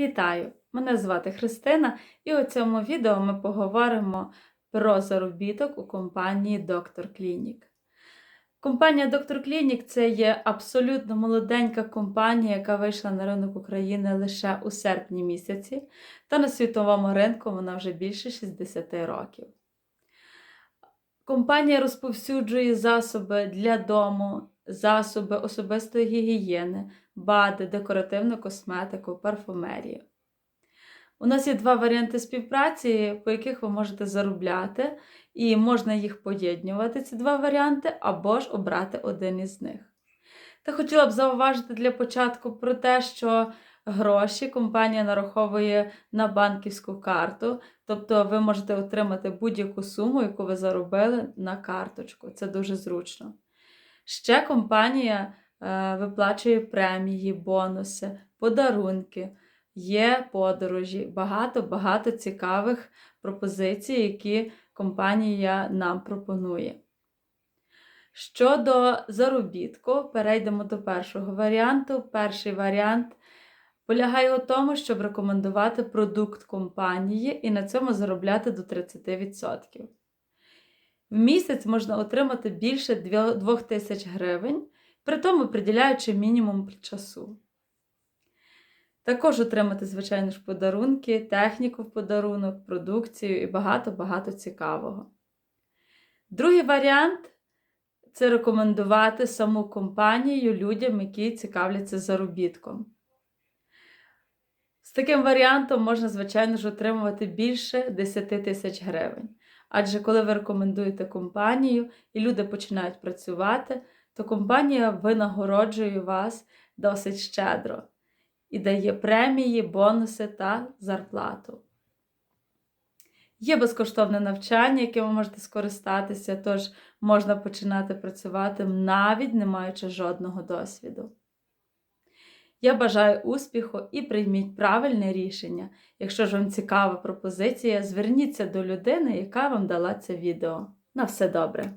Вітаю! Мене звати Христина, і у цьому відео ми поговоримо про заробіток у компанії Доктор Клінік. Компанія Доктор Клінік це є абсолютно молоденька компанія, яка вийшла на ринок України лише у серпні місяці, та на світовому ринку вона вже більше 60 років. Компанія розповсюджує засоби для дому, засоби особистої гігієни, БАДи, декоративну косметику, парфумерію. У нас є два варіанти співпраці, по яких ви можете заробляти, і можна їх поєднувати, ці два варіанти, або ж обрати один із них. Та хотіла б зауважити для початку про те, що гроші компанія нараховує на банківську карту, тобто ви можете отримати будь-яку суму, яку ви заробили на карточку. Це дуже зручно. Ще компанія е, виплачує премії, бонуси, подарунки, є подорожі, багато-багато цікавих пропозицій, які компанія нам пропонує. Щодо заробітку, перейдемо до першого варіанту. Перший варіант полягає у тому, щоб рекомендувати продукт компанії і на цьому заробляти до 30%. В місяць можна отримати більше 2 тисяч гривень, при тому приділяючи мінімум часу. Також отримати, звичайно ж, подарунки, техніку в подарунок, продукцію і багато-багато цікавого. Другий варіант це рекомендувати саму компанію людям, які цікавляться заробітком. З таким варіантом можна, звичайно ж, отримувати більше 10 тисяч гривень. Адже коли ви рекомендуєте компанію і люди починають працювати, то компанія винагороджує вас досить щедро і дає премії, бонуси та зарплату. Є безкоштовне навчання, яким ви можете скористатися, тож можна починати працювати навіть не маючи жодного досвіду. Я бажаю успіху і прийміть правильне рішення. Якщо ж вам цікава пропозиція, зверніться до людини, яка вам дала це відео. На все добре!